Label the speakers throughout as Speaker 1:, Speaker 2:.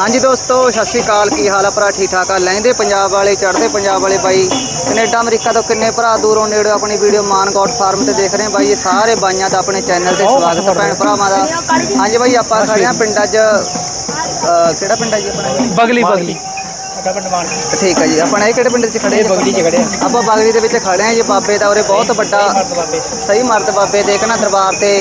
Speaker 1: ਹਾਂਜੀ ਦੋਸਤੋ ਸਤਿ ਸ਼੍ਰੀ ਅਕਾਲ। ਕੀ ਹਾਲ ਆ ਭਰਾ? ਠੀਕ ਠਾਕ ਆ? ਲਹਿੰਦੇ ਪੰਜਾਬ ਵਾਲੇ ਚੜ੍ਹਦੇ ਪੰਜਾਬ ਵਾਲੇ ਬਾਈ। ਕੈਨੇਡਾ ਅਮਰੀਕਾ ਤੋਂ ਕਿੰਨੇ ਭਰਾ ਦੂਰੋਂ ਨੇੜੇ ਆਪਣੀ ਵੀਡੀਓ ਮਾਨ ਗੌਡ ਫਾਰਮ ਤੇ ਦੇਖ ਰਹੇ ਆ ਬਾਈ। ਇਹ ਸਾਰੇ ਬਾਈਆਂ ਦਾ ਆਪਣੇ ਚੈਨਲ ਤੇ ਸਵਾਗਤ ਹੈ ਭੈਣ ਭਰਾਵਾਂ ਦਾ। ਹਾਂਜੀ ਬਾਈ ਆਪਾਂ ਖੜੇ ਆ ਪਿੰਡਾਂ 'ਚ ਕਿਹੜਾ ਪਿੰਡ ਹੈ ਜੀ ਆਪਣਾ?
Speaker 2: ਬਗਲੀ ਬਗਲੀ।
Speaker 1: ਠੀਕ ਹੈ ਜੀ। ਆਪਣਾ ਇਹ ਕਿਹੜੇ ਪਿੰਡ 'ਚ ਖੜੇ
Speaker 2: ਇਹ
Speaker 1: ਜੀ
Speaker 2: ਬਗਲੀ ਚ ਖੜਿਆ
Speaker 1: ਆਪਾਂ ਬਾਗੜੀ ਦੇ ਵਿੱਚ ਖੜੇ ਆ ਜੀ ਬਾਬੇ ਦਾ ਉਰੇ ਬਹੁਤ ਵੱਡਾ ਸਹੀ ਮਰਦ ਬਾਬੇ। ਦੇ ਕਨਾ ਦਰਬਾਰ ਤੇ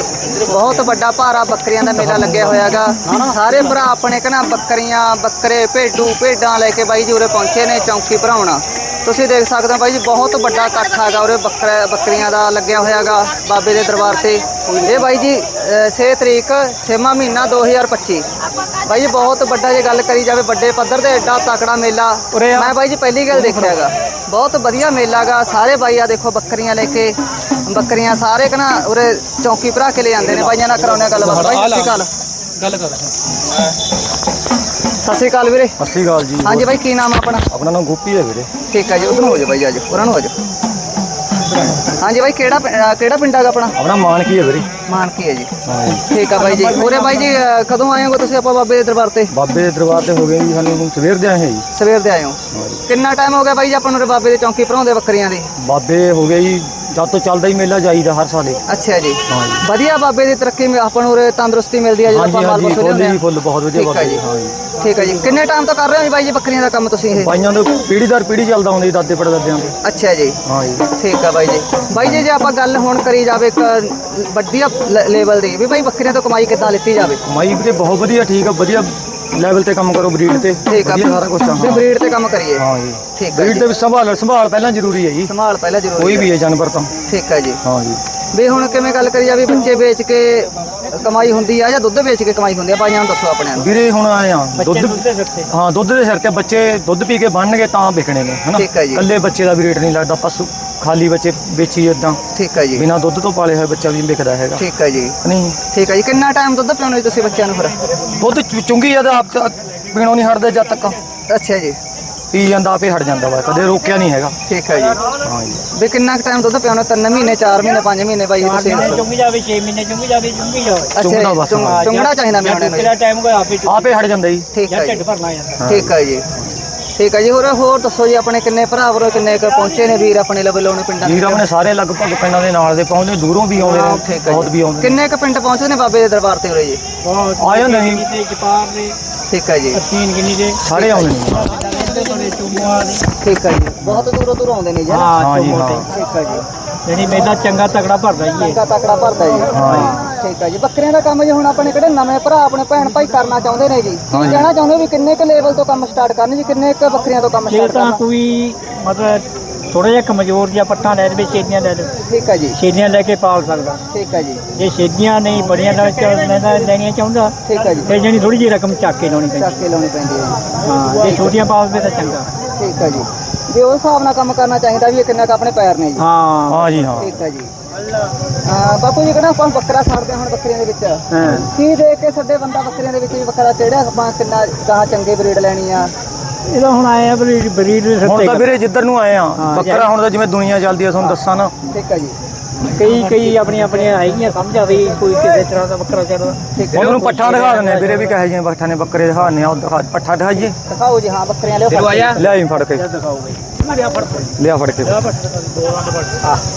Speaker 1: ਬਹੁਤ ਵੱਡਾ ਭਾਰਾ ਬੱਕਰੀਆਂ ਦਾ ਮੇਲਾ ਲੱਗਿਆ ਹੋਇਆਗਾ। ਸਾਰੇ ਭਰਾ ਆਪਣੇ ਕਨਾ ਬੱਕਰੀਆਂ ਬੱਕਰੇ ਭੇਡੂ ਭੇਡਾਂ ਲੈ ਕੇ ਬਾਈ ਜੀ ਉਰੇ ਪਹੁੰਚੇ ਨੇ ਚੌਂਕੀ ਭਰਾਉਣਾ। ਤੁਸੀਂ ਦੇਖ ਸਕਦੇ ਹੋ ਬਾਈ ਜੀ ਬਹੁਤ ਵੱਡਾ ਇਕੱਠ ਹੈਗਾ ਉਰੇ ਬੱਕਰਾ ਬੱਕਰੀਆਂ ਦਾ ਲੱਗਿਆ ਹੋਇਆਗਾ ਬਾਬੇ ਦੇ ਦਰਬਾਰ ਤੇ। ਇਹ ਬਾਈ ਜੀ 6 ਤਰੀਕ 6ਵਾਂ ਮਹੀਨਾ 2025 ਜੀ ਬਹੁਤ ਵੱਡਾ ਜੇ ਗੱਲ ਕਰੀ ਜਾਵੇ ਵੱਡੇ ਪੱਧਰ ਤੇ ਐਡਾ ਤਕੜਾ ਮੇਲਾ।
Speaker 2: ਉਰੇ ਆ।
Speaker 1: ਮੈਂ ਬਾਈ ਜੀ ਪਹਿਲੀ ਗੱਲ ਦੇਖਿਆਗਾ ਬਹੁਤ ਵਧੀਆ ਮੇਲਾ ਗਾ। ਸਾਰੇ ਬਾਈ ਆ ਦੇਖੋ ਬੱਕਰੀਆਂ ਲੈ ਕੇ ਬੱਕਰੀਆਂ ਸਾਰੇ ਕਨਾ ਉਰੇ ਚੌਂਕੀ ਭਰਾ ਕੇ ਲੈ ਜਾਂਦੇ ਨੇ। ਬਾਈਆਂ ਨਾਲ ਕਰਾਉਣੇ ਗੱਲਬਾਤ। ਬਾਈ ਸਤਿ ਸ਼੍ਰੀ ਅਕਾਲ।
Speaker 2: ਗੱਲ ਕਰ।
Speaker 1: ਸਤਿ ਸ਼੍ਰੀ ਅਕਾਲ ਵੀਰੇ।
Speaker 3: ਸਤਿ ਸ਼੍ਰੀ ਅਕਾਲ ਜੀ।
Speaker 1: ਹਾਂਜੀ ਬਾਈ ਕੀ ਨਾਮ ਆ ਆਪਣਾ?
Speaker 3: ਆਪਣਾ ਨਾਮ ਗੋਪੀ ਹੈ ਵੀਰੇ।
Speaker 1: ਠੀਕ ਹੈ ਜੀ ਉਧਰ ਹੋ ਜਾ ਬਾਈ ਆਜੋ ਉਹਨਾਂ ਨੂੰ ਹੋ ਜਾ ਹਾਂਜੀ ਬਾਈ ਕਿਹੜਾ ਪਿੰ- ਅਹ ਕਿਹੜਾ ਪਿੰਡ ਹੈਗਾ ਆਪਣਾ?
Speaker 3: ਆਪਣਾ ਮਾਨ ਕੀ ਹੈ ਵੀਰੇ।
Speaker 1: ਮਾਨਕੀ ਹੈ ਜੀ।
Speaker 3: ਹਾਂ
Speaker 1: ਠੀਕ ਆ ਬਾਈ ਜੀ। ਉਰੇ ਬਾਈ ਜੀ ਅਹ ਕਦੋਂ ਆਏ ਹੋ ਤੁਸੀਂ ਆਪਾਂ ਬਾਬੇ ਦੇ ਦਰਬਾਰ ਤੇ?
Speaker 3: ਬਾਬੇ ਦੇ ਦਰਬਾਰ ਤੇ ਹੋ ਗਏ ਜੀ ਸਾਨੂੰ ਸਵੇਰ ਦੇ ਆਏ ਹਾਂ ਜੀ।
Speaker 1: ਸਵੇਰ ਦੇ ਆਏ ਹੋ। ਕਿੰਨਾ ਟਾਈਮ ਹੋ ਗਿਆ ਬਾਈ ਜੀ ਆਪਾਂ ਨੂੰ ਉਰੇ ਬਾਬੇ ਦੇ ਚੌਂਕੀ ਭਰਾਉਂਦੇ ਬੱਕਰੀਆਂ ਦੀ?
Speaker 3: ਬਾਬੇ ਹੋ ਗਏ ਜੀ ਜਦ ਤੋਂ ਚੱਲਦਾ ਹੀ ਮੇਲਾ ਜਾਈਦਾ ਹਰ ਸਾਲੇ
Speaker 1: ਅੱਛਾ ਜੀ। ਵਧੀਆ ਬਾਬੇ ਦੀ ਤਰੱਕੀ ਮੇ ਆਪਾਂ ਨੂੰ ਉਰੇ ਤੰਦਰੁਸਤੀ ਮਿਲਦੀ ਹੈ ਜਦੋਂ
Speaker 3: ਹਾਂਜੀ
Speaker 1: ਆਪਾਂ ਮਾਲ
Speaker 3: ਹਾਂਜੀ ਫੁੱਲ
Speaker 1: ਲਿਆਉਂਦੇ
Speaker 3: ਜੀ
Speaker 1: ਹਾਂ
Speaker 3: ਫੁੱਲ ਬਹੁਤ ਵਧੀਆ
Speaker 1: ਠੀਕ
Speaker 3: ਬਾਬੇ
Speaker 1: ਜੀ।
Speaker 3: ਹਾਂ ਜੀ
Speaker 1: ਠੀਕ ਹੈ ਜੀ। ਕਿੰਨੇ ਟਾਈਮ ਤੋਂ ਕਰ ਰਹੇ ਹੋ ਜੀ ਬਾਈ ਜੀ ਬੱਕਰੀਆਂ ਦਾ ਕੰਮ ਤੁਸੀਂ ਇਹ?
Speaker 3: ਬਾਈਆਂ ਦੇ ਪੀੜੀ ਦਰ ਪੀੜੀ ਚੱਲਦਾ ਹੁੰਦਾ ਜੀ ਦਾਦੇ ਪੜਦਾਦਿਆਂ ਦੇ
Speaker 1: ਅੱਛਾ ਜੀ।
Speaker 3: ਹਾਂ ਜੀ
Speaker 1: ਠੀਕ ਆ ਬਾਈ ਜੀ। ਬਾਈ ਜੀ ਜੇ ਆਪਾਂ ਗੱਲ ਹੁਣ ਕਰੀ ਜਾਵੇ ਇੱਕ ਵੱਡੀ ਲੈਵਲ ਦੀ ਵੀ ਬਾਈ ਬੱਕਰੀਆਂ ਤੋਂ ਕਮਾਈ ਕਿੱਦਾਂ ਲਿੱਤੀ ਜਾਵੇ?
Speaker 3: ਮਾਈ ਵੀਰੇ ਬਹੁਤ ਵਧੀਆ ਠੀਕ ਆ ਵਧੀਆ ਲੈਵਲ ਤੇ ਕੰਮ ਕਰੋ ਬਰੀਡ ਤੇ।
Speaker 1: ਠੀਕ ਆ
Speaker 3: ਵਧੀਆ ਸਾਰਾ ਕੁਝ
Speaker 1: ਵੀ ਬਰੀਡ ਤੇ ਕੰਮ ਕਰੀਏ।
Speaker 3: ਹਾਂ ਜੀ।
Speaker 1: ਠੀਕ ਆ
Speaker 3: ਬਰੀਡ
Speaker 1: ਜੀ।
Speaker 3: ਤੇ ਵੀ ਸੰਭਾਲ ਸੰਭਾਲ ਪਹਿਲਾਂ ਜ਼ਰੂਰੀ ਹੈ ਜੀ।
Speaker 1: ਸੰਭਾਲ ਪਹਿਲਾਂ ਜ਼ਰੂਰੀ
Speaker 3: ਕੋਈ
Speaker 1: ਹੈ।
Speaker 3: ਵੀ ਹੈ ਜਾਨਵਰ ਤਾਂ।
Speaker 1: ਠੀਕ ਹੈ ਜੀ।
Speaker 3: ਹਾਂ ਜੀ।
Speaker 1: ਵੀ ਹੁਣ ਕਿਵੇਂ ਗੱਲ ਕਰੀ ਜਾਵੇ ਬੱਚੇ ਵੇਚ ਕੇ ਕਮਾਈ ਹੁੰਦੀ ਆ ਜਾਂ ਦੁੱਧ ਵੇਚ ਕੇ ਕਮਾਈ ਹੁੰਦੀ ਆ? ਬਾਈਆਂ ਨੂੰ ਦੱਸੋ ਆਪਣੇ ਨੂੰ।
Speaker 3: ਵੀਰੇ ਹੁਣ ਆਏ ਆ ਦੁੱਧ ਹਾਂ ਦੁੱਧ ਦੇ ਸਿਰ ਤੇ ਬੱਚੇ ਦੁੱਧ ਪੀ ਕੇ ਬਣਨਗੇ ਤਾਂ ਵਿਕਣੇ ਨੇ ਹਨਾ?
Speaker 1: ਠੀਕ ਹੈ ਜੀ।
Speaker 3: ਇਕੱਲੇ ਬੱਚੇ ਦਾ ਵੀ ਰੇਟ ਨਹੀਂ ਲੱਗਦਾ ਪਸ਼ੂ। ਖਾਲੀ ਬੱਚੇ ਵੇਚੀ ਇਦਾਂ
Speaker 1: ਠੀਕ ਹੈ ਜੀ।
Speaker 3: ਬਿਨਾ ਦੁੱਧ ਤੋਂ ਪਾਲੇ ਹੋਏ ਬੱਚਾ ਵੀ ਵਿਕਦਾ ਹੈਗਾ।
Speaker 1: ਠੀਕ ਹੈ ਜੀ।
Speaker 3: ਨਹੀਂ?
Speaker 1: ਠੀਕ ਹੈ ਜੀ। ਕਿੰਨਾ ਟਾਈਮ ਦੁੱਧ ਜੀ ਤੁਸੀਂ ਬੱਚਿਆਂ ਨੂੰ ਫਿਰ?
Speaker 3: ਦੁੱਧ ਚੁ- ਚੁੰਗੀ ਜਦ ਆਪ ਪੀਣੋਂ ਨਹੀਂ ਹਟਦੇ ਜਦ ਤੱਕ।
Speaker 1: ਅੱਛਾ ਜੀ।
Speaker 3: ਪੀ ਜਾਂਦਾ ਆਪੇ ਹਟ ਜਾਂਦਾ ਵਾ। ਕਦੇ ਰੋਕਿਆ ਨਹੀਂ ਹੈਗਾ।
Speaker 1: ਠੀਕ ਹੈ ਜੀ।
Speaker 3: ਹਾਂ ਜੀ।
Speaker 1: ਵੀ ਕਿੰਨਾ ਟਾਈਮ ਦੁੱਧ ਪਿਆਉਣਾ ਤਿੰਨ ਮਹੀਨੇ 4 ਮਹੀਨੇ 5 ਮਹੀਨੇ ਬਾਈ ਤੁਸੀਂ ਦੱਸੋ।
Speaker 2: ਚੁੰਗੀ ਜਾਵੇ 6 ਮਹੀਨੇ ਚੁੰਗੀ ਜਾਵੇ ਚੁੰਗੀ ਜਾਵੇ।
Speaker 1: ਅੱਛਾ
Speaker 3: ਚੁੰਗਣਾ
Speaker 1: ਜੀ,
Speaker 3: ਬਸ,
Speaker 1: ਚੁੰਗ-
Speaker 3: ਹਾਂ।
Speaker 1: ਚੁੰਗਣਾ ਚਾਹੀਦਾ ਮੈਂ ਉਹਨਾਂ ਨੂੰ।
Speaker 2: ਕਿਹੜਾ ਟਾਈਮ ਕੋਈ ਆਪੇ
Speaker 3: ਆਪੇ ਹਟ ਜਾਂਦਾ ਜੀ।
Speaker 1: ਠੀਕ
Speaker 2: ਜਾਂ
Speaker 1: ਹੈ
Speaker 2: ਢਿੱਡ
Speaker 1: ਜੀ
Speaker 2: ਭਰਨਾ ਜਾਂਦਾ
Speaker 1: ਠੀਕ ਹੈ ਜੀ। ਠੀਕ ਹੈ ਜੀ ਹੋਰ ਹੋਰ ਦੱਸੋ ਜੀ ਆਪਣੇ ਕਿੰਨੇ ਭਰਾ ਵਰੋ ਕਿੰਨੇ ਕੁ ਪਹੁੰਚੇ ਨੇ ਵੀਰ ਆਪਣੇ ਲੈਵਲ ਉਹਨੇ ਪਿੰਡਾਂ
Speaker 3: ਵੀਰ ਆਪਣੇ ਸਾਰੇ ਲਗਭਗ ਪਿੰਡਾਂ ਦੇ ਨਾਲ ਦੇ ਪਹੁੰਚਦੇ ਦੂਰੋਂ ਵੀ ਆਉਂਦੇ
Speaker 1: ਹਾਂ,
Speaker 3: ਨੇ
Speaker 1: ਠੀਕ ਹੈ
Speaker 3: ਬਹੁਤ
Speaker 1: ਜੀ।
Speaker 3: ਵੀ ਆਉਂਦੇ ਨੇ।
Speaker 1: ਕਿੰਨੇ ਕੁ ਪਿੰਡ ਪਹੁੰਚੇ ਨੇ ਬਾਬੇ ਦੇ ਦਰਬਾਰ ਤੇ ਉਰੇ ਜੀ?
Speaker 3: ਆ ਜਾਂਦੇ ਨੇ।
Speaker 2: ਤੇ ਜਪਾਰ ਦੇ
Speaker 1: ਠੀਕ ਹੈ ਜੀ।
Speaker 2: ਤੀਨ ਗਿਨੀ ਦੇ?
Speaker 3: ਸਾਰੇ ਆਉਂਦੇ ਨੇ।
Speaker 1: ਠੀਕ ਹੈ ਜੀ। ਬਹੁਤ ਦੂਰੋਂ ਦੂਰੋਂ ਆਉਂਦੇ ਨੇ ਜੀ?
Speaker 3: ਹਾਂ ਜੀ, ਹਾਂ।
Speaker 1: ਠੀਕ ਹੈ। ਜੀ।
Speaker 2: ਜਿਹੜੀ ਮੇਲਾ ਚੰਗਾ ਤਕੜਾ ਭਰਦਾ ਹੀ ਹੈ
Speaker 1: ਟੱਕਾ ਤਕੜਾ ਭਰਦਾ ਜੀ।
Speaker 3: ਹਾਂ।
Speaker 1: ਠੀਕ ਹੈ ਜੀ। ਬੱਕਰੀਆਂ ਦਾ ਕੰਮ ਜੀ ਹੁਣ ਆਪਣੇ ਕਿਹੜੇ ਨਵੇਂ ਭਰਾ ਆਪਣੇ ਭੈਣ ਭਾਈ ਕਰਨਾ ਚਾਹੁੰਦੇ ਨੇ ਜੀ। ਕਹਿਣਾ ਚਾਹੁੰਦੇ ਵੀ ਕਿੰਨੇ ਕੁ ਲੈਵਲ ਤੋਂ ਕੰਮ ਸਟਾਰਟ ਕਰਨ ਜੀ ਕਿੰਨੇ ਕੁ ਬੱਕਰੀਆਂ ਤੋਂ ਕੰਮ
Speaker 2: ਜੇ
Speaker 1: ਸਟਾਰਟ
Speaker 2: ਤਾਂ
Speaker 1: ਕਰਨਾ?
Speaker 2: ਕੋਈ ਮਤਲਬ ਥੋੜਾ ਜਿਹਾ ਕਮਜ਼ੋਰ ਜਿਹਾ ਪੱਠਾ ਲੈ ਲਵੇ ਛੇਦੀਆਂ ਲੈ ਲਵੇ
Speaker 1: ਠੀਕ ਹੈ ਜੀ।
Speaker 2: ਛੇਦੀਆਂ ਲੈ ਕੇ ਪਾਲ ਸਕਦਾ।
Speaker 1: ਠੀਕ ਹੈ ਜੀ।
Speaker 2: ਜੇ ਛੇਦੀਆਂ ਨਹੀਂ ਬੜੀਆਂ ਲੈ ਲੈਣਾ ਲੈਣੀਆਂ ਚਾਹੁੰਦਾ
Speaker 1: ਠੀਕ ਹੈ ਜੀ।
Speaker 2: ਫਿਰ ਜਿਹੜੀ ਥੋੜੀ ਜਿਹੀ ਰਕਮ ਚੱਕ ਕੇ ਲਾਉਣੀ ਪੈਂਦੀ।
Speaker 1: ਚੱਕ ਕੇ ਲਾਉਣੀ ਪੈਂਦੀ ਹੈ ਜੀ।
Speaker 2: ਹਾਂ ਜੇ ਛੋਟੀਆਂ ਪਾਲਵੇ ਤਾਂ ਚੰਗਾ।
Speaker 1: ਠੀਕ ਹੈ ਜੀ। ਵੀ ਉਸ ਹਿਸਾਬ ਨਾਲ ਕੰਮ ਕਰਨਾ ਚਾਹੀਦਾ ਵੀ ਇਹ ਕਿੰਨਾ ਕੁ ਆਪਣੇ ਪੈਰ ਨੇ ਜੀ।
Speaker 2: ਹਾਂ।
Speaker 3: ਹਾਂ ਜੀ ਹਾਂ।
Speaker 1: ਠੀਕ ਹੈ ਜੀ। ਹਾਂ ਬਾਪੂ ਜੀ ਕਹਿੰਦਾ ਆਪਾਂ ਬੱਕਰਾ ਛੱਡਦੇ ਹਾਂ ਹੁਣ ਬੱਕਰੀਆਂ ਦੇ ਵਿੱਚ।
Speaker 2: ਹਾਂ।
Speaker 1: ਕੀ ਦੇਖ ਕੇ ਛੱਡੇ ਬੰਦਾ ਬੱਕਰੀਆਂ ਦੇ ਵਿੱਚ ਵੀ ਬੱਕਰਾ ਚੜਿਆ? ਆਪਾਂ ਕਿੰਨਾ ਗਾਂ ਚੰਗੇ ਬਰੀਡ ਲੈਣੀ ਆ।
Speaker 2: ਇਹਦਾ ਹੁਣ ਆਇਆ ਬਰੀਡ ਬਰੀਡ ਦੇ
Speaker 3: ਹੁਣ ਤਾਂ ਵੀਰੇ ਜਿੱਧਰ ਨੂੰ ਆਏ ਆ ਬੱਕਰਾ ਹੁਣ ਤਾਂ ਜਿਵੇਂ ਦੁਨੀਆ ਚੱਲਦੀ ਆ ਤੁਹਾਨੂੰ ਦੱਸਾਂ ਨਾ।
Speaker 1: ਠੀਕ ਹੈ ਜੀ।
Speaker 2: ਕਈ ਕਈ ਆਪਣੀਆਂ ਆਪਣੀਆਂ ਹੈਗੀਆਂ ਸਮਝ ਆਵੇ ਕੋਈ ਕਿਸੇ ਤਰ੍ਹਾਂ ਦਾ ਬੱਕਰਾ ਚੜਦਾ।
Speaker 3: ਉਹਨੂੰ ਪੱਠਾ ਦਿਖਾ ਦਿੰਦੇ ਆ ਵੀਰੇ ਵੀ ਕਹੇ ਜਿਹੀਆਂ ਪੱਠਾ ਨੇ ਬੱਕਰੇ ਦਿਖਾਣੇ ਆ ਉਹ ਦਿਖਾ ਪੱਠਾ ਦਿਖਾਈਏ।
Speaker 1: ਦਿਖਾਓ ਜੀ ਹਾਂ ਬੱਕਰੀਆਂ ਲਿਓ।
Speaker 3: ਲਿਆਈ ਫੜ ਕੇ।
Speaker 2: ਦਿਖਾਓ ਬਈ।
Speaker 3: ਲਿਆ ਫੜ ਕੇ।
Speaker 2: ਦੋ ਦੰਦ ਫੜ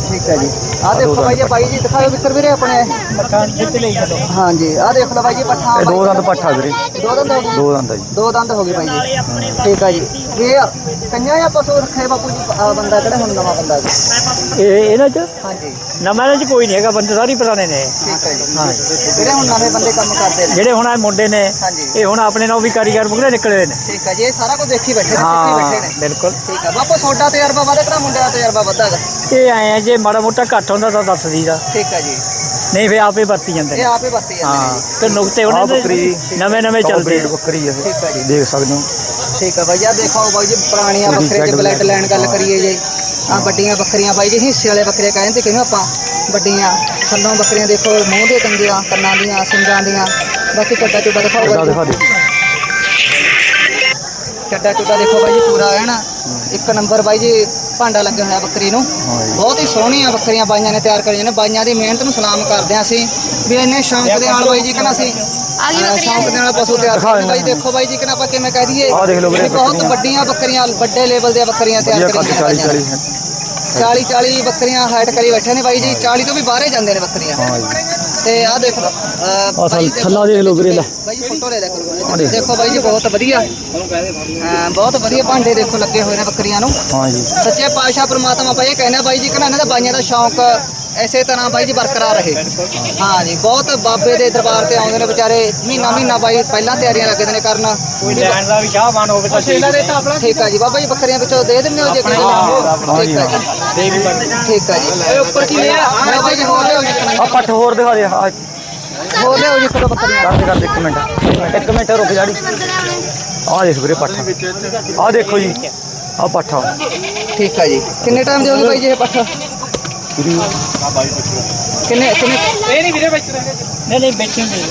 Speaker 1: ਠੀਕ ਹੈ ਜੀ। ਆਹ ਦੇਖੋ ਬਾਈ ਜੀ ਬਾਈ ਜੀ ਦਿਖਾਓ ਵਿਕਰ ਵੀਰੇ ਆਪਣੇ।
Speaker 2: ਪੱਠਾ ਜਿੱਤ ਲਈ ਚਲੋ
Speaker 1: ਹਾਂਜੀ ਆਹ ਦੇਖ ਲਓ ਬਾਈ ਜੀ ਪੱਠਾ
Speaker 3: ਇਹ ਦੋ ਦੰਦ ਪੱਠਾ ਵੀਰੇ।
Speaker 1: ਦੋ ਦੰਦ ਹੋ ਗਏ।
Speaker 3: ਦੋ ਦੰਦ ਆ ਜੀ।
Speaker 1: ਦੋ ਦੰਦ ਹੋ ਗਏ ਬਾਈ ਜੀ। ਠੀਕ ਹੈ ਜੀ। ਇਹ ਕੰਨਿਆ ਜਾਂ ਪਸ਼ੂ ਰੱਖੇ ਬਾਪੂ ਜੀ? ਆਹ ਬੰਦਾ ਕਿਹੜਾ ਹੁਣ ਨਵਾਂ ਬੰਦਾ ਜੀ?
Speaker 2: ਇਹ ਇਹਨਾਂ ਚ?
Speaker 1: ਹਾਂਜੀ।
Speaker 2: ਨਵਾਂ ਇਹਨਾਂ ਚ ਕੋਈ ਨਹੀਂ ਹੈਗਾ ਬੰਦੇ ਸਾਰੇ ਪੁਰਾਣੇ ਨੇ।
Speaker 1: ਠੀਕ ਹੈ ਜੀ। ਜਿਹੜੇ ਹੁਣ ਨਵੇਂ ਬੰਦੇ ਕੰਮ ਕਰਦੇ ਨੇ।
Speaker 2: ਜਿਹੜੇ ਹੁਣ ਆ ਮੁੰਡੇ ਨੇ ਇਹ ਹੁਣ ਆਪਣੇ ਨਾਲ ਵੀ ਕਾਰੀਗਰ ਨਿਕਲੇ ਨੇ।
Speaker 1: ਠੀਕ ਹੈ ਜੀ ਇਹ ਸਾਰਾ ਕੁਝ ਦੇਖੀ ਬੈਠੇ ਨੇ ਸਿੱਖੀ ਬੈਠੇ ਨੇ।
Speaker 2: ਬਿਲਕੁਲ।
Speaker 1: ਠੀਕ ਹੈ ਬਾਪੂ ਤੁਹਾਡਾ ਤਜਰਬਾ ਵੱਧ ਕਿਹੜਾ ਮੁੰਡੇ ਦਾ ਤਜਰਬਾ ਵੱਧਾ ਹੈਗਾ
Speaker 2: ਇਹ ਆਏ ਆ ਜੇ ਮਾੜਾ ਮੋਟਾ ਘੱਟ ਹੁੰਦਾ ਤਾਂ ਦੱਸ ਦੀਦਾ
Speaker 1: ਠੀਕ ਹੈ ਜੀ।
Speaker 2: ਨਹੀਂ ਫੇ ਆਪੇ ਵਰਤੀ ਜਾਂਦੇ
Speaker 1: ਇਹ
Speaker 2: ਨੇ
Speaker 1: ਆਪੇ ਵਰਤੀ ਜਾਂਦੇ
Speaker 2: ਹਾਂ
Speaker 1: ਨੇ
Speaker 2: ਤੇ ਨੁਕਤੇ
Speaker 3: ਆ
Speaker 2: ਉਹਨਾਂ
Speaker 3: ਬੱਕਰੀ
Speaker 2: ਦੇ ਨਵੇਂ ਨਵੇਂ ਚੱਲਦੇ ਆ।
Speaker 3: ਬੱਕਰੀ ਆ
Speaker 1: ਠੀਕ ਹੈ ਜੀ।
Speaker 3: ਇਹ ਦੇਖ ਸਕਦੇ ਹੋ।
Speaker 1: ਠੀਕ ਹੈ ਬਾਈ ਆ ਦੇਖੋ ਬਾਈ ਜੀ ਪੁਰਾਣੀਆਂ
Speaker 3: ਪੂਰੀ
Speaker 1: ਬੱਕਰੇ ਦੀ
Speaker 3: shed
Speaker 1: ਬਲੱਡ। ਲਾਈਨ ਗੱਲ ਕਰੀਏ ਜੀ। ਆ ਵੱਡੀਆਂ ਬੱਕਰੀਆਂ ਬਾਈ ਜੀ ਹਿੱਸੇ ਵਾਲੇ ਬੱਕਰੇ ਕਹਿੰਦੇ ਕਿਹਨੂੰ ਆਪਾਂ। ਵੱਡੀਆਂ ਥੱਲੋਂ ਬੱਕਰੀਆਂ ਦੇਖੋ ਮੂੰਹ ਦੇ ਕੰਗੀਆਂ ਕੰਨਾਂ ਦੀਆਂ ਸਿੰਗਾਂ ਦੀਆਂ। ਬਾਕੀ ਚੱਡਾ ਚੁੱਡਾ ਦਿਖਾਓ
Speaker 3: ਚੱਡਾ
Speaker 1: ਬਾਈ
Speaker 3: ਦਿਖਾ
Speaker 1: ਜੀ।
Speaker 3: ਦੇ
Speaker 1: ਚੱਡਾ ਚੁੱਡਾ ਦੇਖੋ ਬਾਈ ਜੀ ਪੂਰਾ ਹੈ ਨਾ। ਇੱਕ ਨੰਬਰ ਬਾਈ ਜੀ ਭਾਂਡਾ ਲੱਗਿਆ ਹੋਇਆ ਬੱਕਰੀ ਨੂੰ। ਬਹੁਤ ਹੀ ਸੋਹਣੀਆਂ ਬੱਕਰੀਆਂ ਬਾਈਆਂ ਨੇ ਤਿਆਰ ਕਰੀਆਂ ਨੇ। ਬਾਈਆਂ ਦੀ ਮਿਹਨਤ ਨੂੰ ਸਲਾਮ ਕਰਦੇ ਹਾਂ ਅਸੀਂ। ਵੀ ਇੰਨੇ ਸ਼ੌਂਕ ਦੇ ਨਾਲ ਬਾਈ ਜੀ ਕਹਿੰਦਾ ਸੀ। ਸ਼ੌਂਕ ਦੇ ਨਾਲ ਪਸ਼ੂ ਤਿਆਰ ਕਰਦੇ ਬਾਈ ਦੇਖੋ ਬਾਈ ਜੀ ਕਿ ਆਪਾਂ ਕਿਵੇਂ ਕਹਿ ਦਈਏ। ਬਹੁਤ ਵੱਡੀਆਂ ਬੱਕਰੀਆਂ ਵੱਡੇ ਲੈਵਲ ਦੀਆਂ ਬੱਕਰੀਆਂ ਤਿਆਰ ਕਰੀਆਂ
Speaker 3: 40
Speaker 1: ਨੇ
Speaker 3: 40
Speaker 1: 40 40 ਬੱਕਰੀਆਂ ਹਾਈਟ ਕਰੀ ਬੈਠੇ ਨੇ ਬਾਈ ਜੀ 40 ਤੋਂ ਵੀ ਬਾਹਰੇ ਜਾਂਦੇ ਨੇ ਬੱਕਰੀਆਂ।
Speaker 3: ਹਾਂ ਜੀ
Speaker 1: ਤੇ ਆਹ ਦੇਖ ਲਓ ਅਹ
Speaker 3: ਆਹ
Speaker 1: ਬਾਈ ਦੇਖੋ-
Speaker 3: ਥੱਲਾ ਦੇਖ ਲਓ ਵੀਰੇ ਲੈ।
Speaker 1: ਬਾਈ ਜੀ ਫੋਟੋ ਲੈ ਲੈ ਕਰੋ
Speaker 3: ਦੇਖ।
Speaker 1: ਦੇਖੋ ਬਾਈ ਜੀ ਬਹੁਤ ਵਧੀਆ। ਅਹ ਬਹੁਤ ਵਧੀਆ ਭਾਂਡੇ ਦੇਖੋ ਲੱਗੇ ਹੋਏ ਨੇ ਬੱਕਰੀਆਂ ਨੂੰ।
Speaker 3: ਹਾਂ ਜੀ
Speaker 1: ਸੱਚੇ ਪਾਤਸ਼ਾਹ ਪ੍ਰਮਾਤਮਾ ਆਪਾਂ ਇਹ ਕਹਿੰਦੇ ਬਾਈ ਜੀ ਕਿ ਨਾ ਇਹਨਾਂ ਦਾ ਬਾਈਆਂ ਦਾ ਸ਼ੌਂਕ ਐਸੇ ਤਰ੍ਹਾਂ ਬਾਈ ਜੀ ਬਰਕਰਾਰ ਰਹੇ। ਹਾਂ ਜੀ ਬਹੁਤ ਬਾਬੇ ਦੇ ਦਰਬਾਰ ਤੇ ਆਉਂਦੇ ਨੇ ਵਿਚਾਰੇ। ਮਹੀਨਾ ਮਹੀਨਾ ਬਾਈ ਪਹਿਲਾਂ ਤਿਆਰੀਆਂ ਲੱਗਦੇ ਨੇ ਕਰਨ।
Speaker 2: ਕੋਈ ਲੈਣ ਦਾ ਵੀ ਚਾਹਵਾਨ ਹੋਵੇ ਤਾਂ
Speaker 1: ਠੀਕ ਆ ਜੀ ਬਾਬਾ ਜੀ ਬੱਕਰੀਆਂ ਵਿੱਚੋਂ ਦੇ ਦਿੰਦੇ ਹੋ ਜੇ ਕਿਸੇ ਨੂੰ? ਠੀਕ ਆ ਜੀ।
Speaker 2: ਦੇ ਵੀ ਬੰਦੇ
Speaker 1: ਠੀਕ ਆ ਜੀ। ਉੱਪਰ ਕੀ ਲਿਆ? ਬਾਬਾ ਜੀ ਹੋਰ ਲਿਓ ਜੀ।
Speaker 3: ਆ ਪੱਠ ਹੋਰ ਦਿਖਾ ਦੇ ਆ
Speaker 1: ਹੋਰ ਲਿਓ ਜੀ ਕਰੋ ਬੱਕਰੀਆਂ
Speaker 3: ਕਰਦੇ ਕਰਦੇ ਇੱਕ ਮਿੰਟ। ਇੱਕ ਮਿੰਟ ਰੁਕ ਜਾੜੀ ਆ ਦੇਖ ਵੀਰੇ ਪੱਠ ਆ ਦੇਖੋ ਜੀ। ਆ। ਪੱਠਾ
Speaker 1: ਠੀਕ ਆ ਜੀ। ਕਿੰਨੇ ਟਾਈਮ ਦਿਓਗੇ ਬਾਈ ਜੀ ਇਹ ਪੱਠ
Speaker 3: ਪੂਰੀ
Speaker 1: ਕਿੰਨੇ ਕਿੰਨੇ?
Speaker 2: ਇਹ ਨਹੀਂ ਵੀਰੇ ਵਿੱਚ ਰਹੇ ਨਹੀਂ ਨਹੀਂ ਬੈਠੇ ਨਹੀਂ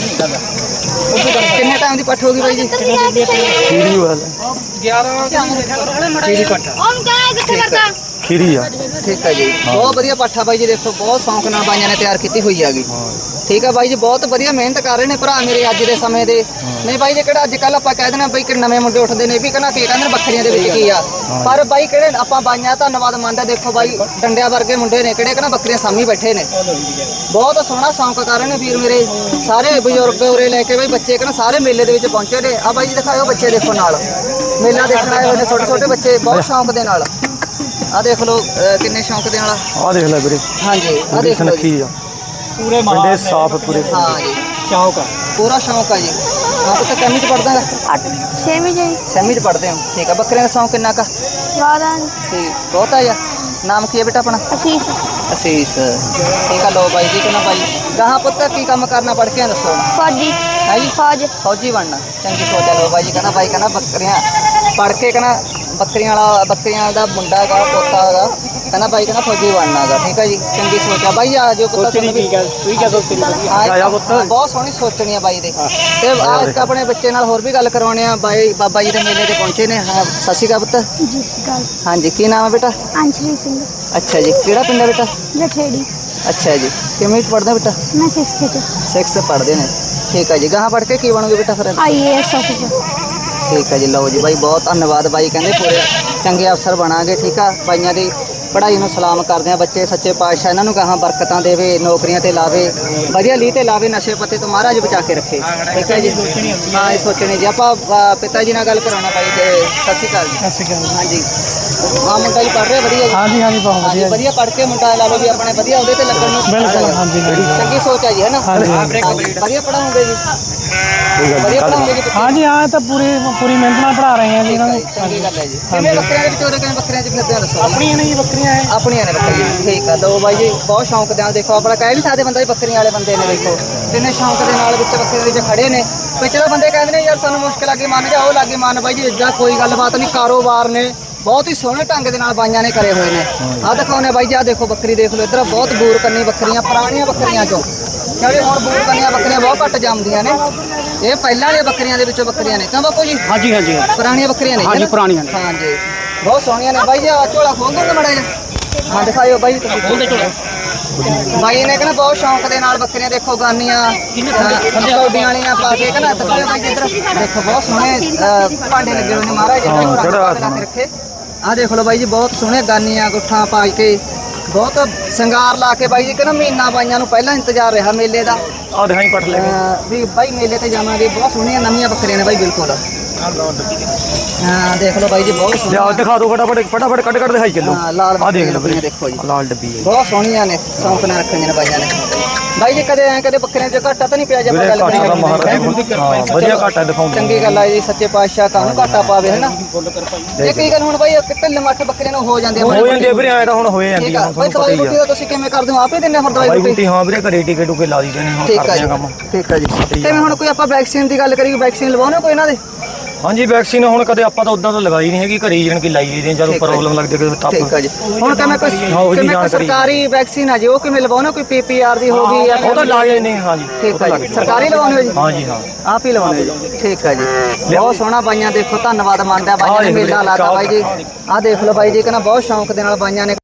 Speaker 1: ਕਿੰਨੇ ਟਾਈਮ ਦੀ ਪੱਠ ਹੋ ਗਈ ਬਾਈ ਜੀ?
Speaker 3: ਸੀੜੀ ਵਾਲਾ।
Speaker 2: 11 ਸੀੜੀ
Speaker 4: ਪੱਠ। ਹੁਣ ਕਾ ਕਿੱਥੇ ਕਰਦਾ
Speaker 3: ਖੀਰੀ ਆ।
Speaker 1: ਠੀਕ ਹੈ ਜੀ। ਬਹੁਤ ਵਧੀਆ ਪਾਠਾ ਬਾਈ ਜੀ, ਦੇਖੋ, ਬਹੁਤ ਸ਼ੌਂਕ ਨਾਲ ਬਾਈਆਂ ਨੇ ਤਿਆਰ ਕੀਤੀ ਹੋਈ ਹੈਗੀ। ਠੀਕ ਹੈ ਬਾਈ ਜੀ, ਬਹੁਤ ਵਧੀਆ ਮਿਹਨਤ ਕਰ ਰਹੇ ਨੇ ਭਰਾ ਮੇਰੇ ਅੱਜ ਦੇ ਸਮੇਂ ਦੇ। ਨਹੀਂ ਬਾਈ ਜੀ, ਕਿਹੜਾ ਅੱਜ ਕੱਲ ਆਪਾਂ ਕਹਿ ਦਿੰਦੇ ਬਈ ਕਿ ਨਵੇਂ ਮੁੰਡੇ ਉੱਠਦੇ ਨੇ, ਵੀ ਕਹਿੰਦਾ ਕੀ ਕਹਿੰਦੇ ਬੱਕਰੀਆਂ ਦੇ ਵਿੱਚ ਕੀ ਆ। ਪਰ ਬਾਈ ਕਿਹੜੇ, ਆਪਾਂ ਬਾਈਆਂ ਧੰਨਵਾਦ ਮੰਨਦੇ ਦੇਖੋ ਬਾਈ, ਡੰਡਿਆਂ ਵਰਗੇ ਮੁੰਡੇ ਨੇ, ਕਿਹੜੇ ਕਹਿੰਦਾ ਬੱਕਰੀਆਂ ਸਾਹਮਣੇ ਬੈਠੇ ਨੇ। ਬਹੁਤ ਸੋਹਣਾ ਸ਼ੌਂਕ ਕਰ ਰਹੇ ਨੇ ਵੀਰ ਮੇਰੇ। ਸਾਰੇ ਬਜ਼ੁਰਗ ਉਰੇ ਲੈ ਕੇ ਬਾਈ, ਬੱਚੇ ਕਹਿੰਦਾ ਸਾਰੇ ਮੇਲੇ ਦੇ ਵਿੱਚ ਪਹੁੰਚੇ ਨੇ। ਆ ਬਾਈ ਜੀ ਦਿਖਾਓ ਬੱਚੇ ਦੇਖੋ ਨਾਲ। ਮੇਲਾ ਦੇਖਣ ਆਏ ਹੋਏ ਨੇ ਛੋਟੇ ਛੋਟੇ ਬੱਚੇ, ਬਹੁਤ ਸ਼ੌਂਕ ਦੇ ਨਾਲ। ਆ ਦੇਖ ਲਓ ਕਿੰਨੇ ਸ਼ੌਂਕ ਦੇ ਵਾਲਾ।
Speaker 3: ਆਹ ਦੇਖ ਲੈ ਵੀਰੇ।
Speaker 1: ਹਾਂਜੀ ਆ ਦੇਖ ਲਓ ਜੀ।
Speaker 3: ਆ।
Speaker 2: ਪੂਰੇ ਮਾਲ ਪਿੰਡੇ
Speaker 3: ਸਾਫ਼ ਪੂਰੇ।
Speaker 1: ਹਾਂ ਜੀ।
Speaker 2: ਸ਼ੌਕ ਆ।
Speaker 1: ਪੂਰਾ ਸ਼ੌਂਕ ਆ ਜੀ। ਹਾਂ ਪੁੱਤ ਕਿੰਨੀ ਚ ਪੜਦਾ
Speaker 4: ਹੈ? ਅੱਠ। ਛੇਵੀਂ ਜੀ।
Speaker 1: ਸੈਮੀ ਚ ਪੜਦੇ ਹੋ। ਠੀਕ ਆ ਬੱਕਰੇ ਦਾ ਸ਼ੌਂਕ ਕਿੰਨਾ ਕਾ
Speaker 4: ਬਾਰਾਂ
Speaker 1: ਠੀਕ ਬਹੁਤ ਆ ਯਾ ਨਾਮ ਕੀ ਹੈ ਬੇਟਾ ਆਪਣਾ?
Speaker 4: ਅਸੀਸ।
Speaker 1: ਅਸੀਸ। ਠੀਕ ਆ ਲੋ ਬਾਈ ਜੀ ਕਿੰਨਾ ਬਾਈ। ਗਾਹਾਂ ਪੁੱਤ ਕੀ ਕੰਮ ਕਰਨਾ ਪੜ ਕੇ ਦੱਸੋ?
Speaker 4: ਫੌਜੀ।
Speaker 1: ਹੈ ਜੀ?
Speaker 4: ਫੌਜ।
Speaker 1: ਫੌਜੀ ਬਣਨਾ। ਚੰਗੀ ਸੋਚ ਆ ਲੋ ਬਾਈ ਜੀ ਕਹਿੰਦਾ ਬਾਈ ਕਹਿੰਦਾ ਬੱਕਰੀਆਂ ਪੜ ਕੇ ਕਹਿੰਦਾ ਬੱਕਰੀਆਂ ਵਾਲਾ ਬੱਕਰੀਆਂ ਦਾ ਮੁੰਡਾ ਹੈਗਾ ਪੋਤਾ ਹੈਗਾ ਕਹਿੰਦਾ ਬਾਈ ਕਹਿੰਦਾ ਫੌਜੀ ਬਣਨਾ ਹੈਗਾ ਠੀਕ ਹੈ ਜੀ ਚੰਗੀ ਸੋਚ ਆ। ਆ ਜੋ ਪੁੱਤ
Speaker 2: ਸੋਚਣੀ ਠੀਕ ਹੈ ਤੁਸੀਂ ਕਿਆ ਸੋਚੀ ਵਧੀਆ
Speaker 3: ਆਇਆ ਪੁੱਤ।
Speaker 1: ਬਹੁਤ ਸੋਹਣੀ ਸੋਚਣੀ ਆ ਬਾਈ ਦੇ। ਤੇ ਆ ਇੱਕ ਆਪਣੇ ਬੱਚੇ ਨਾਲ ਹੋਰ ਵੀ ਗੱਲ ਕਰਾਉਣੇ ਆ। ਬਾਈ ਬਾਬਾ ਜੀ ਦੇ ਮੇਲੇ ਤੇ ਪਹੁੰਚੇ ਨੇ। ਹਾਂ ਸਤਿ ਸ਼੍ਰੀ ਪੁੱਤ।
Speaker 4: ਜੀ ਗੱਲ।
Speaker 1: ਹਾਂਜੀ ਕੀ ਨਾਮ ਹੈ ਬੇਟਾ?
Speaker 4: ਅੰਸ਼ਲੀ ਸਿੰਘ।
Speaker 1: ਅੱਛਾ ਜੀ ਕਿਹੜਾ ਪਿੰਡ ਹੈ ਬੇਟਾ?
Speaker 4: ਲਠੇੜੀ
Speaker 1: ਅੱਛਾ ਜੀ ਕਿਵੇਂ ਪੜਦਾ ਬੇਟਾ?
Speaker 4: ਮੈਂ 6th ਚ।
Speaker 1: 6th ਪੜਦੇ ਨੇ। ਠੀਕ ਹੈ ਜੀ ਗਾਹਾਂ ਪੜ ਕੇ ਕੀ ਬਣੋਗੇ ਬੇਟਾ ਫਿਰ
Speaker 4: ਆਈਏਐਸ ਅਫਸਰ
Speaker 1: ਠੀਕ ਹੈ ਜੀ ਲਓ ਜੀ ਬਾਈ ਬਹੁਤ ਧੰਨਵਾਦ ਬਾਈ ਕਹਿੰਦੇ ਪੂਰੇ ਚੰਗੇ ਅਫਸਰ ਬਣਾਂਗੇ ਠੀਕ ਆ ਬਾਈਆਂ ਦੀ ਪੜ੍ਹਾਈ ਨੂੰ ਸਲਾਮ ਕਰਦੇ ਆ ਬੱਚੇ ਸੱਚੇ ਪਾਤਸ਼ਾਹ ਇਹਨਾਂ ਨੂੰ ਕਹਾਂ ਬਰਕਤਾਂ ਦੇਵੇ ਨੌਕਰੀਆਂ ਤੇ ਲਾਵੇ ਵਧੀਆ ਲੀ ਤੇ ਲਾਵੇ ਨਸ਼ੇ ਪੱਤੇ ਤੋਂ ਮਹਾਰਾਜ ਬਚਾ ਕੇ ਰੱਖੇ ਠੀਕ ਹੈ ਜੀ? ਹਾਂ ਇਹ ਸੋਚਣੀ ਜੀ ਆਪਾਂ ਪਿਤਾ ਜੀ ਨਾਲ ਗੱਲ ਕਰਾਉਣਾ ਬਾਈ ਤੇ ਸਤਿ ਸ਼੍ਰੀ ਅਕਾਲ ਜੀ।
Speaker 2: ਸਤਿ ਸ਼੍ਰੀ ਅਕਾਲ
Speaker 1: ਹਾਂਜੀ। ਆ ਮੁੰਡਾ ਜੀ ਪੜ੍ਹ ਰਿਹਾ ਵਧੀਆ ਜੀ।
Speaker 2: ਹਾਂਜੀ ਹਾਂਜੀ ਬਹੁਤ
Speaker 1: ਹਾਂਜੀ ਵਧੀਆ ਪੜ੍ਹ ਕੇ ਮੁੰਡਾ ਲਾ ਲਓ ਵੀ ਆਪਣੇ ਵਧੀਆ ਉਹਦੇ ਤੇ ਲੱਗਣ ਨੂੰ।
Speaker 2: ਬਿਲਕੁਲ, ਹਾਂਜੀ, ਬਿਲਕੁਲ।
Speaker 1: ਚੰਗੀ ਸੋਚ ਹੈ ਜੀ ਹੈ ਨਾ
Speaker 2: ਹਾਂਜੀ।
Speaker 1: ਹਾਂਜੀ, ਵਧੀਆ ਪੜਾਉਂਗੇ ਜੀ। ਵਧੀਆ ਪੜਾਉਂਗੇ ਜੀ ਬੱਚੇ?
Speaker 2: ਹਾਂਜੀ ਹਾਂ ਤਾਂ ਪੂਰੀ ਪੂਰੀ ਮਿਹਨਤ ਨਾਲ ਪੜਾ ਰਹੇ ਹਾਂ ਜੀ ਇਹਨਾਂ ਨੂੰ।
Speaker 1: ਚੰਗੀ ਗੱਲ ਹੈ ਜੀ। ਕਿਵੇਂ ਬੱਕਰੀਆਂ ਦੇ ਵਿਚੋਰੇ ਕਿਵੇਂ ਬੱਕਰੀਆਂ 'ਚ ਫਿਰਦੇ ਆ ਦੱਸੋ?
Speaker 2: ਆਪਣੀਆਂ ਨੇ ਬੱਕਰੀਆਂ ਹੈ
Speaker 1: ਆਪਣੀਆਂ ਨੇ ਬੱਕਰੀਆਂ ਠੀਕ ਆ। ਲਓ ਬਾਈ ਜੀ ਬਹੁਤ ਸ਼ੌਂਕ ਦੇ ਨਾਲ ਦੇਖੋ ਆਪਣਾ ਕਹਿ ਨਹੀਂ ਸਕਦੇ ਬੰਦਾ ਜੀ ਬੱਕਰੀਆਂ ਵਾਲੇ ਬੰਦੇ ਨੇ ਦੇਖੋ। ਕਿੰਨੇ ਸ਼ੌਂਕ ਦੇ ਨਾਲ ਵਿੱਚ ਬੱਕਰੀਆਂ ਦੇ ਵਿੱਚ ਖੜੇ ਨੇ। ਬੰਦੇ ਕਹਿੰਦੇ ਨੇ ਯਾਰ ਸਾਨੂੰ ਮੁਸ਼ਕਿਲ ਆ ਗਈ ਮੰਨ ਜਾ ਉਹ ਲੱਗੇ ਮੰਨ। ਬਾਈ ਜੀ ਇਦਾਂ ਕੋਈ ਗੱਲਬਾਤ ਨਹੀਂ ਕਾਰੋਬਾਰ ਨੇ। ਬਹੁਤ ਹੀ ਸੋਹਣੇ ਢੰਗ ਦੇ ਨਾਲ ਬਾਈਆਂ ਨੇ ਕਰੇ ਹੋਏ ਨੇ। ਆਹ ਦਿਖਾਉਨੇ ਬਾਈ ਜੀ ਆਹ ਦੇਖੋ ਬੱਕਰੀ ਦੇਖ ਲਓ ਇੱਧਰ ਬਹੁਤ ਬੂਰ ਕੰਨੀ ਬੱਕਰੀਆਂ ਪੁਰਾਣੀਆਂ ਬੱਕਰੀਆਂ ਚੋਂ। ਕਿਉਂਕਿ ਹੁਣ ਬੂਰ ਕੰਨੀਆਂ ਬੱਕਰੀਆਂ ਬਹੁਤ ਘੱਟ ਜੰਮਦੀਆਂ ਨੇ। ਇਹ ਪਹਿਲਾਂ ਵਾਲੀਆਂ ਬੱਕਰੀਆਂ ਦੇ ਵਿੱਚੋਂ ਬੱਕਰੀਆਂ ਨੇ। ਕਿਉਂ ਬਾਪੂ ਜੀ?
Speaker 2: ਹਾਂਜੀ ਹਾਂਜੀ
Speaker 1: ਪੁਰਾਣੀਆਂ ਬੱਕਰੀਆਂ ਨੇ
Speaker 2: ਹਾਂਜੀ? ਪੁਰਾਣੀਆਂ ਨੇ।
Speaker 1: ਹਾਂਜੀ। ਬਹੁਤ ਸੋਹਣੀਆਂ ਨੇ। ਬਾਈ ਜੀ ਆਹ ਝੋਲਾ ਖੋਲ ਦੋਗੇ ਮੜਾ ਜਾ ਹਾਂ ਦਿਖਾਇਓ ਬਾਈ। ਤੁਸੀਂ ਖੋਲ ਦੇ ਝੋਲਾ। ਬਾਈ ਨੇ ਕਹਿੰਦਾ ਬਹੁਤ ਸ਼ੌਂਕ ਦੇ ਨਾਲ ਬੱਕਰੀਆਂ ਦੇਖੋ ਗਾਨੀਆਂ ਕੌਡੀਆਂ ਵਾਲੀਆਂ ਪਾ ਕੇ ਕਹਿੰਦਾ ਦਿਖਾਇਓ ਬਾਈ ਜੀ ਇੱਧਰ ਦੇਖੋ ਬਹੁਤ ਸੋਹਣੇ ਭਾਂਡੇ ਲੱਗੇ ਹੋਏ ਨੇ। ਮਹਾਰਾਜ ਜੀ ਨੇ ਰੱਖੇ। ਆਹ ਦੇਖ ਲਓ ਬਾਈ ਜੀ ਬਹੁਤ ਸੋਹਣੇ ਗਾਨੀਆਂ ਗੁੱਠਾਂ ਪਾ ਕੇ ਬਹੁਤ ਸ਼ਿੰਗਾਰ ਲਾ ਕੇ ਬਾਈ ਜੀ ਕਹਿੰਦਾ ਮਹੀਨਾ ਬਾਈਆਂ ਨੂੰ ਪਹਿਲਾਂ ਇੰਤਜ਼ਾਰ ਰਿਹਾ ਮੇਲੇ ਦਾ।
Speaker 3: ਆ ਦਿਖਾਈ ਪੱਠ ਲੈ।
Speaker 1: ਵੀ ਬਾਈ ਮੇਲੇ ਤੇ ਜਾਵਾਂਗੇ ਬਹੁਤ ਸੋਹਣੀਆਂ ਨਵੀਆਂ ਬੱਕਰੀਆਂ ਨੇ ਬਾਈ ਬਿਲਕੁਲ। ਹਾਂ। ਦੇਖ ਲਓ ਬਾਈ ਜੀ ਬਹੁਤ
Speaker 3: ਲਿਆ
Speaker 1: ਸੋਹਣੀਆਂ
Speaker 3: ਦਿਖਾ ਦਿਓ ਫਟਾਫਟ ਫਟਾਫਟ ਕੱਢ ਕੱਢ ਦਿਖਾਈ ਚੱਲੋ।
Speaker 1: ਹਾਂ, ਲਾਲ
Speaker 3: ਆ ਦੇਖ ਲਓ
Speaker 1: ਬੱਕਰੀਆਂ
Speaker 3: ਵੀਰੇ
Speaker 1: ਦੇਖੋ ਜੀ।
Speaker 3: ਲਾਲ ਡੱਬੀ ਹੈ
Speaker 1: ਬਹੁਤ ਸੋਹਣੀਆਂ ਨੇ ਸ਼ੌਂਕ ਨਾਲ ਰੱਖੀਆਂ ਨੇ ਬਾਈਆਂ ਨੇ। ਬਾਈ ਜੀ ਕਦੇ ਐ ਕਦੇ ਬੱਕਰੀਆਂ ਚ ਘਾਟਾ ਤਾਂ ਨਹੀਂ ਪਿਆ ਜੇ ਆਪਾਂ
Speaker 3: ਵੀਰੇ
Speaker 1: ਗੱਲ
Speaker 3: ਘਾਟਾ ਦਾ
Speaker 1: ਕਰੀਏ
Speaker 3: ਮਹਾਰਾਜ ਹਾਂ ਵਧੀਆ ਘਾਟਾ ਦਿਖਾਉਂਦੇ
Speaker 1: ਚੰਗੀ ਗੱਲ ਆ ਜੀ ਸੱਚੇ ਪਾਤਸ਼ਾਹ ਕਾਹਨੂੰ ਘਾਟਾ ਪਾਵੇ ਹੈਨਾ ਇਹ ਕੀ ਗੱਲ ਹੁਣ ਬਾਈ ਕਿੱਥੇ ਮੱਠ ਬੱਕਰੀਆਂ ਨੂੰ ਹੋ ਜਾਂਦੀ
Speaker 3: ਹੋ ਜਾਂਦੀ ਹੈ ਵੀਰੇ ਐ ਤਾਂ ਹੁਣ ਹੋਏ ਜਾਂਦੀ
Speaker 1: ਠੀਕ
Speaker 3: ਹੈ
Speaker 1: ਆ।
Speaker 3: ਹੁਣ
Speaker 1: ਬਾਈ
Speaker 3: ਤੁਹਾਨੂੰ ਪਤਾ
Speaker 1: ਦਵਾਈ
Speaker 3: ਹੀ
Speaker 1: ਬੂਟੀ
Speaker 3: ਆ
Speaker 1: ਦਾ ਤੁਸੀਂ ਕਿਵੇਂ ਕਰਦੇ ਹੋ? ਆਪੇ ਦਿੰਦੇ ਹੋ ਫਿਰ ਦਵਾਈ
Speaker 3: ਬਾਈ
Speaker 1: ਬੂਟੀ?
Speaker 3: ਬੂਟੀ ਹਾਂ ਵੀਰੇ ਘਰੇ ਟੀਕੇ ਟੂਕੇ ਲਾ ਦਈਦੇ ਨੇ ਹੁਣ
Speaker 1: ਠੀਕ ਆ
Speaker 3: ਕਰਦੇ
Speaker 1: ਜੀ
Speaker 3: ਆ ਕੰਮ।
Speaker 1: ਠੀਕ ਆ ਜੀ। ਕਿਵੇਂ ਹੁਣ ਕੋਈ ਆਪਾਂ ਵੈਕਸੀਨ ਦੀ ਗੱਲ ਕਰੀਏ ਵੈਕਸੀਨ ਲਵਾਉਣੇ ਕੋਈ ਇਹਨਾਂ ਦੇ?
Speaker 3: ਹਾਂਜੀ ਵੈਕਸੀਨ ਹੁਣ ਕਦੇ ਆਪਾਂ ਤਾਂ ਉਦਾਂ ਤਾਂ ਲਗਾਈ ਨਹੀਂ ਹੈਗੀ ਘਰੇ ਜਣ ਕਿ ਲਾਈ ਦੀ ਜਦੋਂ
Speaker 1: ਠੀਕ ਆ
Speaker 3: ਪ੍ਰੋਬਲਮ ਲੱਗਦੀ ਹੈ
Speaker 1: ਠੀਕ ਆ
Speaker 3: ਟੱਪ
Speaker 1: ਜੀ। ਹੁਣ ਕਿਵੇਂ ਕੋਈ ਕਿਵੇਂ ਕੋਈ। ਸਰਕਾਰੀ ਵੈਕਸੀਨ ਆ ਜੀ ਉਹ ਕਿਵੇਂ ਲਵਾਉਣੇ ਕੋਈ ਪੀਪੀਆਰ ਦੀ ਹੋ ਗਈ ਜਾਂ
Speaker 3: ਉਹ ਤਾਂ ਲਾਏ ਨੇ ਹਾਂਜੀ
Speaker 1: ਠੀਕ ਆ
Speaker 3: ਲੱਗ
Speaker 1: ਜੀ
Speaker 3: ਜਾਂਦੇ।
Speaker 1: ਸਰਕਾਰੀ ਲਵਾਉਣੇ ਹੋ ਜੀ?
Speaker 3: ਹਾਂਜੀ ਹਾਂ।
Speaker 1: ਆਪ ਹੀ ਲਵਾਉਣੇ ਜੀ। ਠੀਕ ਆ ਜੀ। ਬਹੁਤ ਸੋਹਣਾ ਬਾਈਆਂ ਦੇਖੋ ਧੰਨਵਾਦ ਮੰਨਦਾ ਬਾਈਆਂ ਨੇ ਮੇਲਾ ਲਾਤਾ ਬਾਈ ਜੀ। ਆਹ ਦੇਖ ਲਓ ਬਾਈ ਜੀ ਕਹਿੰਦਾ ਬਹੁਤ ਸ਼ੌਂਕ ਦੇ ਨਾਲ ਬਾਈਆਂ ਨੇ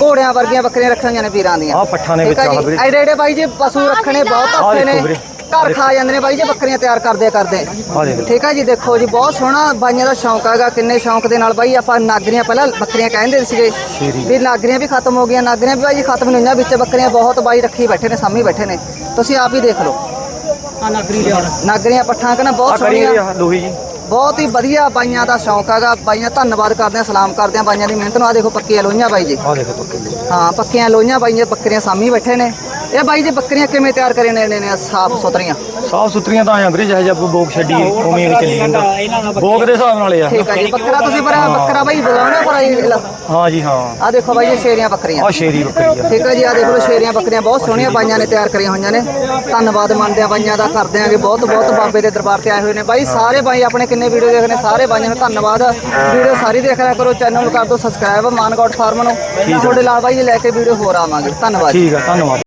Speaker 1: ਘੋੜਿਆਂ ਵਰਗੀਆਂ ਬੱਕਰੀਆਂ ਰੱਖਣੀਆਂ ਨੇ ਵੀਰਾਂ ਦੀਆਂ।
Speaker 3: ਆਹ ਪੱਠਾਂ ਨੇ
Speaker 1: ਠੀਕ
Speaker 3: ਵਿੱਚ
Speaker 1: ਆ
Speaker 3: ਆ ਵੀਰੇ।
Speaker 1: ਐਡੇ ਐਡੇ ਬਾਈ ਜੀ ਪਸ਼ੂ ਰੱਖਣੇ ਬਹੁਤ ਔਖੇ ਨੇ। ਘਰ ਖਾ ਜਾਂਦੇ ਨੇ ਬਾਈ ਜੀ ਬੱਕਰੀਆਂ ਤਿਆਰ ਕਰਦੇ ਕਰਦੇ।
Speaker 3: ਆ ਦੇਖ
Speaker 1: ਠੀਕ ਹੈ ਜੀ ਦੇਖੋ ਜੀ ਬਹੁਤ ਸੋਹਣਾ ਬਾਈਆਂ ਦਾ ਸ਼ੌਂਕ ਹੈਗਾ ਕਿੰਨੇ ਸ਼ੌਂਕ ਦੇ ਨਾਲ ਬਾਈ ਆਪਾਂ ਨਾਗਰੀਆਂ ਪਹਿਲਾਂ ਬੱਕਰੀਆਂ ਕਹਿੰਦੇ ਸੀਗੇ ਵੀ ਨਾਗਰੀਆਂ ਵੀ ਖਤਮ ਹੋ ਗਈਆਂ ਨਾਗਰੀਆਂ ਵੀ ਬਾਈ ਜੀ ਖਤਮ ਨਹੀਂ ਹੋਈਆਂ ਵਿੱਚ ਬੱਕਰੀਆਂ ਬਹੁਤ ਬਾਈ ਰੱਖੀ ਬੈਠੇ ਨੇ ਸਾਹਮਣੇ ਬੈਠੇ ਨੇ। ਤੁਸੀਂ ਆਪ ਹੀ ਦੇਖ ਲਓ।
Speaker 2: ਆ ਨਗਰੀ ਲਿਆਉਣ
Speaker 1: ਨਾਗਰੀਆਂ ਪੱਠਾਂ ਕਹਿੰਦਾ ਬਹੁਤ
Speaker 3: ਕਰੀ
Speaker 1: ਸੋਹਣੀਆਂ।
Speaker 3: ਲੋਹੀ ਜੀ।
Speaker 1: ਬਹੁਤ ਹੀ ਵਧੀਆ ਬਾਈਆਂ ਦਾ ਸ਼ੌਂਕ ਹੈਗਾ। ਬਾਈਆਂ ਧੰਨਵਾਦ ਕਰਦੇ ਆ ਸਲਾਮ ਕਰਦੇ ਆ ਬਾਈਆਂ ਦੀ ਮਿਹਨਤ ਨੂੰ ਆ ਦੇਖੋ ਪੱਕੀਆਂ ਲੋਹੀਆਂ ਬਾਈ ਜੀ।
Speaker 3: ਆ ਦੇਖੋ ਪੱਕੇ
Speaker 1: ਹਾਂ ਪੱਕੀਆਂ ਲੋਹੀਆਂ ਬਾਈਆਂ ਬੱਕਰੀਆਂ ਸਾਹਮਣੇ ਬੈਠੇ ਨੇ। ਇਹ ਬਾਈ ਜੀ ਬੱਕਰੀਆਂ ਕਿਵੇਂ ਤਿਆਰ ਕਰੇ ਨੇ ਨੇ ਸਾਫ਼ ਸੁਥਰੀਆਂ?
Speaker 3: ਸਾਫ਼ ਸੁਥਰੀਆਂ ਤਾਂ ਆਇਆ ਵੀਰੇ ਜਿਹੇ ਜਿਹਾ ਕੋਈ ਬੋਕ ਛੱਡੀ ਉਵੇਂ ਹੀ ਚੱਲੀ ਜਾਂਦਾ।
Speaker 2: ਦਾ
Speaker 3: ਬੋਕ ਦੇ ਹਿਸਾਬ ਨਾਲ ਆ।
Speaker 1: ਠੀਕ ਹੈ ਜੀ ਬੱਕਰਾ ਤੁਸੀਂ ਪਰ ਬੱਕਰਾ ਬਾਈ ਬੁਲਾਉਣਾ ਪਰ
Speaker 3: ਹਾਂ ਜੀ ਹਾਂ।
Speaker 1: ਆ ਦੇਖੋ ਬਾਈ ਜੀ ਸ਼ੇਰੀਆਂ ਬੱਕਰੀਆਂ।
Speaker 3: ਆ ਸ਼ੇਰੀ ਬੱਕਰੀ ਆ।
Speaker 1: ਠੀਕ ਹੈ ਜੀ ਆ ਦੇਖ ਲਓ ਸ਼ੇਰੀਆਂ ਬੱਕਰੀਆਂ ਬਹੁਤ ਸੋਹਣੀਆਂ ਬਾਈਆਂ ਨੇ ਤਿਆਰ ਕਰੀਆਂ ਹੋਈਆਂ ਨੇ। ਧੰਨਵਾਦ ਮੰਨਦੇ ਆ ਬਾਈਆਂ ਦਾ ਕਰਦੇ ਆਂਗੇ ਬਹੁਤ ਬਹੁਤ ਬਾਬੇ ਦੇ ਦਰਬਾਰ ਤੇ ਆਏ ਹੋਏ ਨੇ। ਬਾਈ ਸਾਰੇ ਬਾਈ ਆਪਣੇ ਕਿੰਨੇ ਵੀਡੀਓ ਦੇਖਨੇ ਸਾਰੇ ਬਾਈਆਂ ਨੂੰ ਧੰਨਵਾਦ। ਵੀਡੀਓ ਸਾਰੀ ਦੇਖ ਲਿਆ ਕਰੋ ਚੈਨਲ ਨੂੰ ਕਰ ਦਿਓ ਸਬਸਕ੍ਰਾਈਬ ਮਾਨਗੌਡ ਫਾਰਮ ਨੂੰ। ਤੁਹਾਡੇ ਨਾਲ ਬਾਈ ਜੀ ਲੈ ਕੇ ਵੀਡੀਓ ਹੋਰ ਆਵਾਂਗੇ। ਧੰਨਵਾਦ।
Speaker 3: ਠੀਕ ਆ ਧੰਨਵਾਦ।